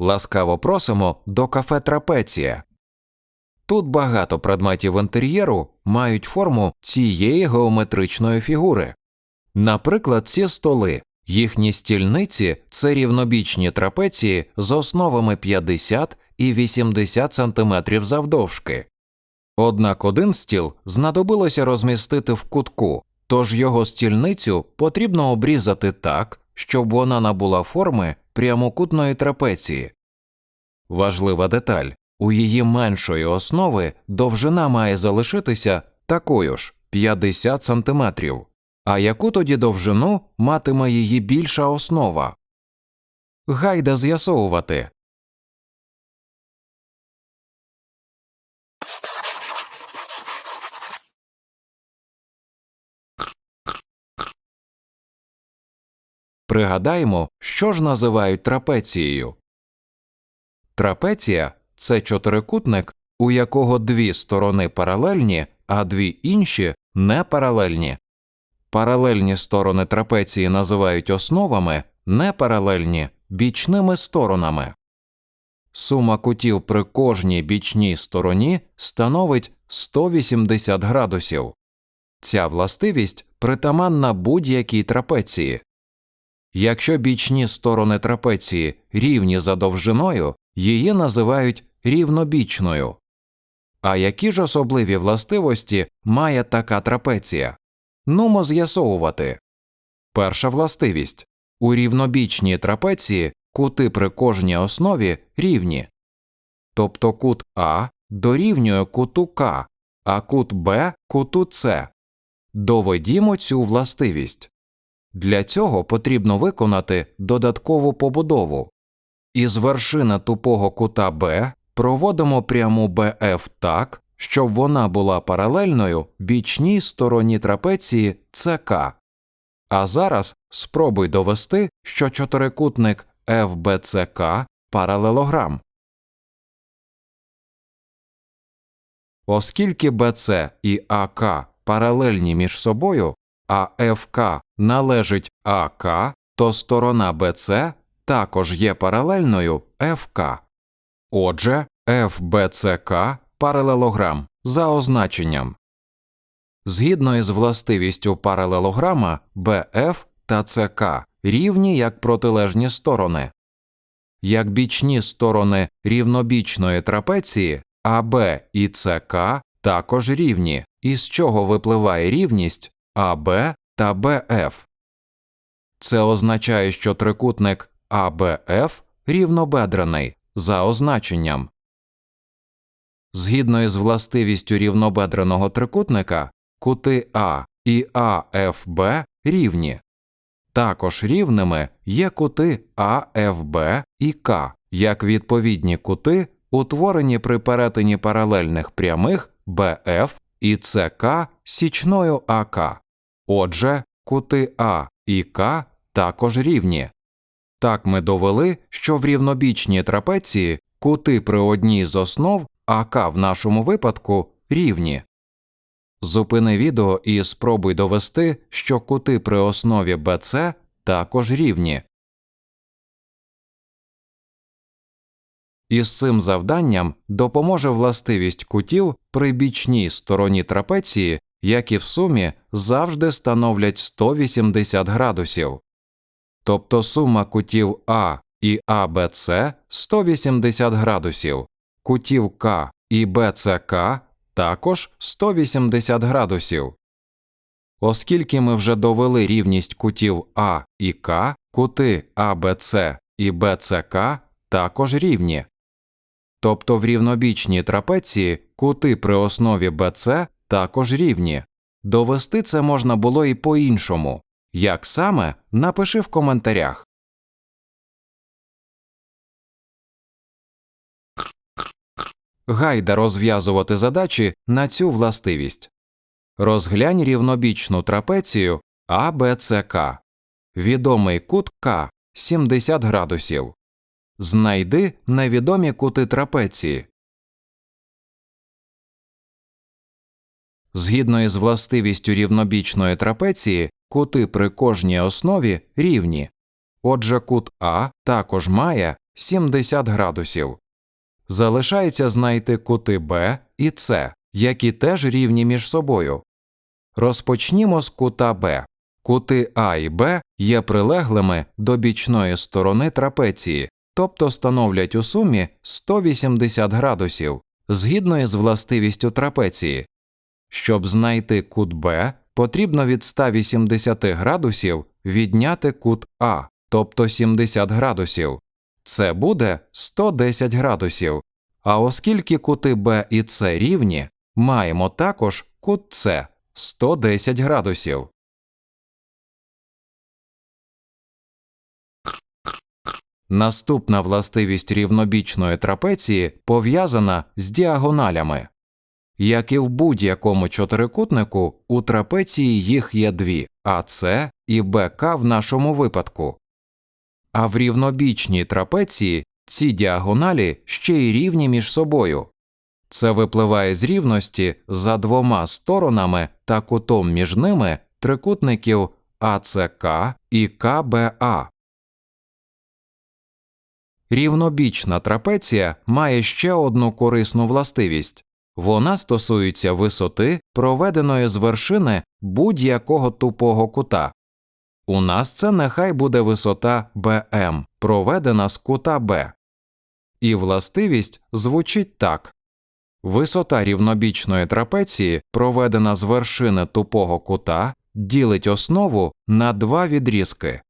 Ласкаво просимо до кафе Трапеція. Тут багато предметів інтер'єру мають форму цієї геометричної фігури. Наприклад, ці столи. Їхні стільниці це рівнобічні трапеції з основами 50 і 80 см завдовжки. Однак один стіл знадобилося розмістити в кутку, тож його стільницю потрібно обрізати так, щоб вона набула форми прямокутної трапеції. Важлива деталь у її меншої основи довжина має залишитися такою ж 50 см. А яку тоді довжину матиме її більша основа? Гайда з'ясовувати. Пригадаємо, що ж називають трапецією. Трапеція це чотирикутник, у якого дві сторони паралельні, а дві інші непаралельні. Паралельні сторони трапеції називають основами, непаралельні бічними сторонами. Сума кутів при кожній бічній стороні становить 180 градусів. Ця властивість притаманна будь-якій трапеції. Якщо бічні сторони трапеції рівні за довжиною, її називають рівнобічною. А які ж особливі властивості має така трапеція? Нумо з'ясовувати. Перша властивість у рівнобічній трапеції кути при кожній основі рівні. Тобто кут А дорівнює куту К, а кут Б куту С. Доведімо цю властивість. Для цього потрібно виконати додаткову побудову. Із вершини тупого кута Б проводимо пряму БФ так, щоб вона була паралельною бічній стороні трапеції ЦК. А зараз спробуй довести, що чотирикутник FBCK паралелограм. Оскільки BC і АК паралельні між собою, а ФК належить АК, то сторона BC також є паралельною ФК. Отже, FBCK паралелограм за означенням. Згідно із властивістю паралелограма BF та CK рівні як протилежні сторони. Як бічні сторони рівнобічної трапеції АБ і ЦК також рівні, із чого випливає рівність АБ та БФ. Це означає, що трикутник АБФ рівнобедрений за означенням. Згідно із властивістю рівнобедреного трикутника, кути А і АФБ рівні. Також рівними є кути АФБ і К, як відповідні кути, утворені при перетині паралельних прямих БФ і ЦК січною АК. Отже, кути А і К також рівні. Так ми довели, що в рівнобічній трапеції кути при одній з основ АК в нашому випадку рівні. Зупини відео і спробуй довести, що кути при основі BC також рівні. Із цим завданням допоможе властивість кутів при бічній стороні трапеції, які в сумі завжди становлять 180 градусів. Тобто сума кутів А і АБЦ 180 градусів, кутів К і БЦК також 180 градусів. Оскільки ми вже довели рівність кутів А і К, кути АБЦ і БЦК також рівні. Тобто в рівнобічній трапеції кути при основі БЦ також рівні. Довести це можна було і по іншому. Як саме напиши в коментарях. Гайда розв'язувати задачі на цю властивість. Розглянь рівнобічну трапецію АБЦК. Відомий кут К 70 градусів. Знайди невідомі кути трапеції. Згідно із властивістю рівнобічної трапеції, кути при кожній основі рівні. Отже, кут А також має 70 градусів. Залишається знайти кути Б і С, які теж рівні між собою. Розпочнімо з кута Б. Кути А і Б є прилеглими до бічної сторони трапеції, тобто становлять у сумі 180 градусів, згідно із властивістю трапеції. Щоб знайти кут Б, потрібно від 180 градусів відняти кут А, тобто 70 градусів. Це буде 110 градусів. А оскільки кути Б і С рівні, маємо також кут С 110 градусів. Наступна властивість рівнобічної трапеції пов'язана з діагоналями. Як і в будь-якому чотирикутнику, у трапеції їх є дві АС і БК в нашому випадку. А в рівнобічній трапеції ці діагоналі ще й рівні між собою. Це випливає з рівності за двома сторонами та кутом між ними трикутників АЦК і КБА. Рівнобічна трапеція має ще одну корисну властивість вона стосується висоти, проведеної з вершини будь-якого тупого кута. У нас це нехай буде висота БМ, проведена з кута Б. І властивість звучить так висота рівнобічної трапеції, проведена з вершини тупого кута, ділить основу на два відрізки.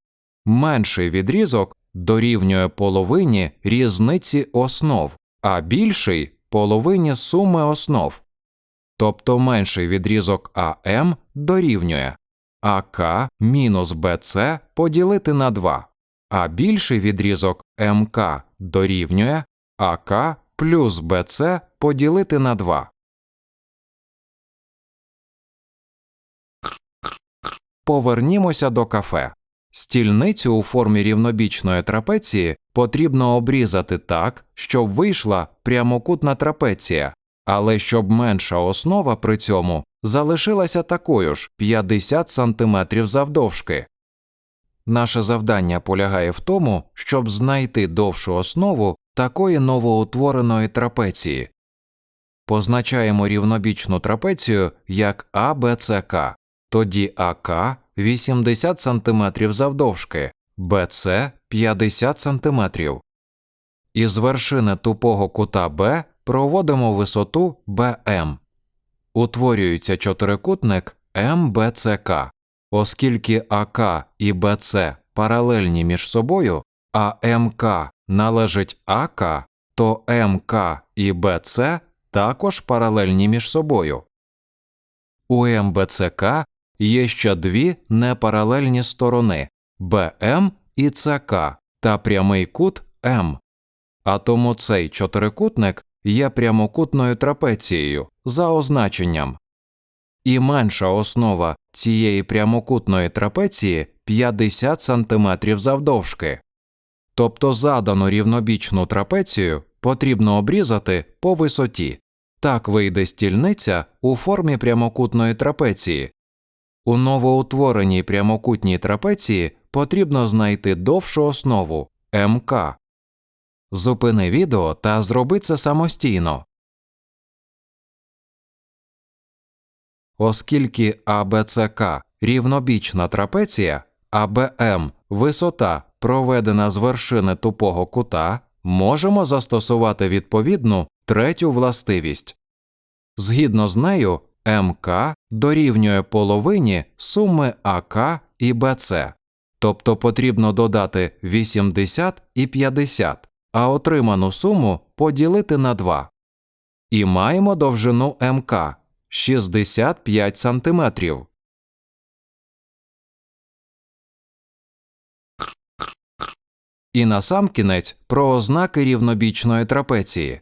Менший відрізок дорівнює половині різниці основ, а більший половині суми основ. Тобто менший відрізок АМ дорівнює АК мінус БЦ поділити на 2, а більший відрізок МК дорівнює АК плюс БЦ поділити на 2. Повернімося до кафе. Стільницю у формі рівнобічної трапеції потрібно обрізати так, щоб вийшла прямокутна трапеція, але щоб менша основа при цьому залишилася такою ж 50 см завдовжки. Наше завдання полягає в тому, щоб знайти довшу основу такої новоутвореної трапеції. Позначаємо рівнобічну трапецію як АБЦК, тоді АК 80 см завдовжки, БЦ 50 см. Із вершини тупого кута Б проводимо висоту БМ. Утворюється чотирикутник МБЦК. Оскільки АК і БЦ паралельні між собою, а МК належить АК, то МК і БЦ також паралельні між собою. У МБЦК є ще дві непаралельні сторони БМ і ЦК та прямий кут М. А тому цей чотирикутник є прямокутною трапецією за означенням. І менша основа цієї прямокутної трапеції 50 см завдовжки. Тобто задану рівнобічну трапецію потрібно обрізати по висоті. Так вийде стільниця у формі прямокутної трапеції. У новоутвореній прямокутній трапеції потрібно знайти довшу основу МК. Зупини відео та зроби це самостійно. Оскільки АБЦК рівнобічна трапеція, а БМ висота, проведена з вершини тупого кута, можемо застосувати відповідну третю властивість. Згідно з нею, МК дорівнює половині суми АК і БЦ, тобто потрібно додати 80 і 50, а отриману суму поділити на 2. І маємо довжину МК 65 см. І насамкінець про ознаки рівнобічної трапеції.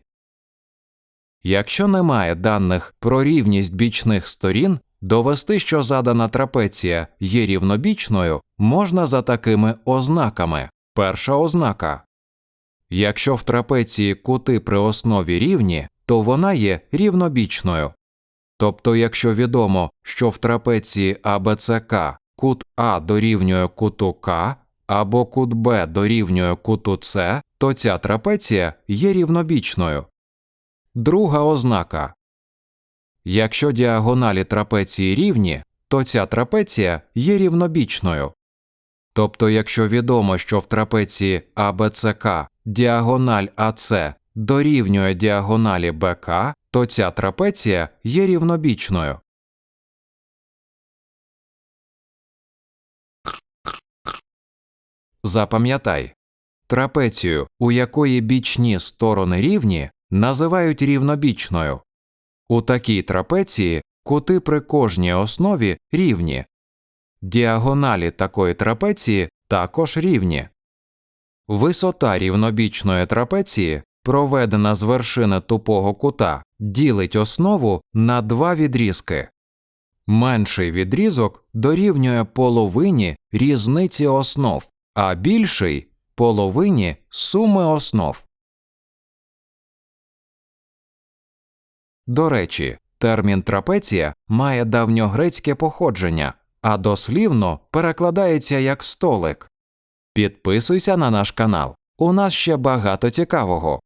Якщо немає даних про рівність бічних сторін, довести, що задана трапеція є рівнобічною, можна за такими ознаками. Перша ознака Якщо в трапеції кути при основі рівні, то вона є рівнобічною. Тобто, якщо відомо, що в трапеції АБЦК кут А дорівнює куту К або кут Б дорівнює куту С, то ця трапеція є рівнобічною. Друга ознака Якщо діагоналі трапеції рівні, то ця трапеція є рівнобічною. Тобто, якщо відомо, що в трапеції АБЦК діагональ АЦ дорівнює діагоналі БК, то ця трапеція є рівнобічною. Запам'ятай, трапецію, у якої бічні сторони рівні, називають рівнобічною. У такій трапеції кути при кожній основі рівні. Діагоналі такої трапеції також рівні. Висота рівнобічної трапеції, проведена з вершини тупого кута, ділить основу на два відрізки. Менший відрізок дорівнює половині різниці основ, а більший половині суми основ. До речі, термін трапеція має давньогрецьке походження, а дослівно перекладається як столик. Підписуйся на наш канал. У нас ще багато цікавого.